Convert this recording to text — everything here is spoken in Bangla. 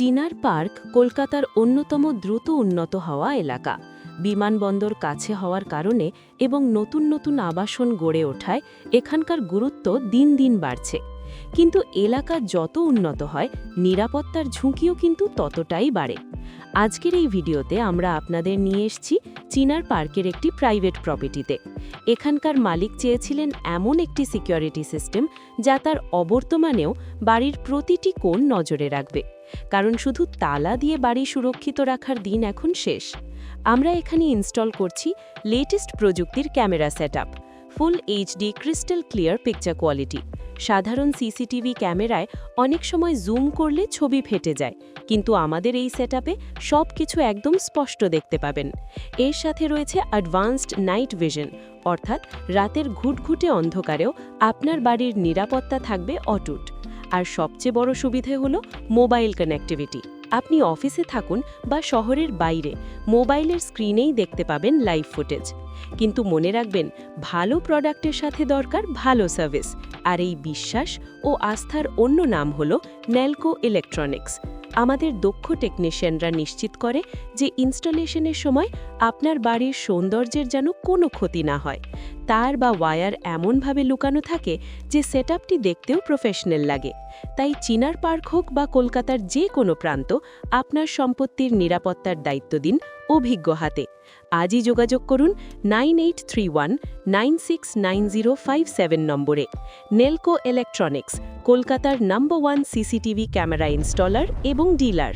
চিনার পার্ক কলকাতার অন্যতম দ্রুত উন্নত হওয়া এলাকা। বিমানবন্দর কাছে হওয়ার কারণে এবং নতুন নতুন আবাসন গড়ে ওঠায় এখানকার গুরুত্ব দিন দিন বাড়ছে। কিন্তু এলাকা যত উন্নত হয়, নিরাপত্তার ঝুঁকিও কিন্তু ততটাই বাড়ে। আজকের এই ভিডিওতে আমরা আপনাদের নিয়ে এসেছি চিনার পার্কের একটি প্রাইভেট প্রপার্টিতে। এখানকার মালিক চেয়েছিলেন এমন একটি সিকিউরিটি সিস্টেম যা তার অবর্তমানেও বাড়ির প্রতিটি কোণ নজরে রাখবে। কারণ শুধু তালা দিয়ে বাড়ি সুরক্ষিত রাখার দিন এখন শেষ। আমরা এখানে ইনস্টল করছি লেটেস্ট প্রযুক্তির camera setup, full HD crystal clear picture quality. সাধারণ সিসিটিভি ক্যামেরায় অনেক সময় জুম করলে ছবি ফেটে যায়, কিন্তু আমাদের এই সেটআপে সব কিছু একদম স্পষ্ট দেখতে পাবেন। এর সাথে রয়েছে অ্যাডভান্সড নাইট ভিশন অর্থাৎ রাতের ঘুটঘুটে অন্ধকারেও আপনার বাড়ির নিরাপত্তা থাকবে অটুট। আর সবচেয়ে বড় সুবিধে হলো মোবাইল কানেক্টিভিটি আপনি অফিসে থাকুন বা শহরের বাইরে, মোবাইলের স্ক্রিনেই দেখতে পাবেন লাইভ ফুটেজ কিন্তু মনে রাখবেন, ভালো প্রোডাক্টের সাথে দরকার ভালো সার্ভিস আর এই বিশ্বাস ও আস্থার অন্য নাম হল ন্যালকো ইলেকট্রনিক্স আমাদের দক্ষ টেকনিশিয়ানরা নিশ্চিত করে যে ইনস্টলেশনের সময় আপনার বাড়ির সৌন্দর্যের যেন কোনো ক্ষতি না হয়। তার বা ওয়ায়ার এমনভাবে লুকানো থাকে যে সেট দেখতেও প্রফেশনাল লাগে। তাই চিনার পার্ক হোক বা কলকাতার যে কোনো প্রান্ত, আপনার সম্পত্তির নিরাপত্তার দায়িত্ব দিন অভিজ্ঞ হাতে। আজই যোগাযোগ করুন nine eight three one nine six nine zero five seven নম্বরে। নেলকো ইলেকট্রনিক্স, কলকাতার number one CCTV camera installer এবং ডিলার।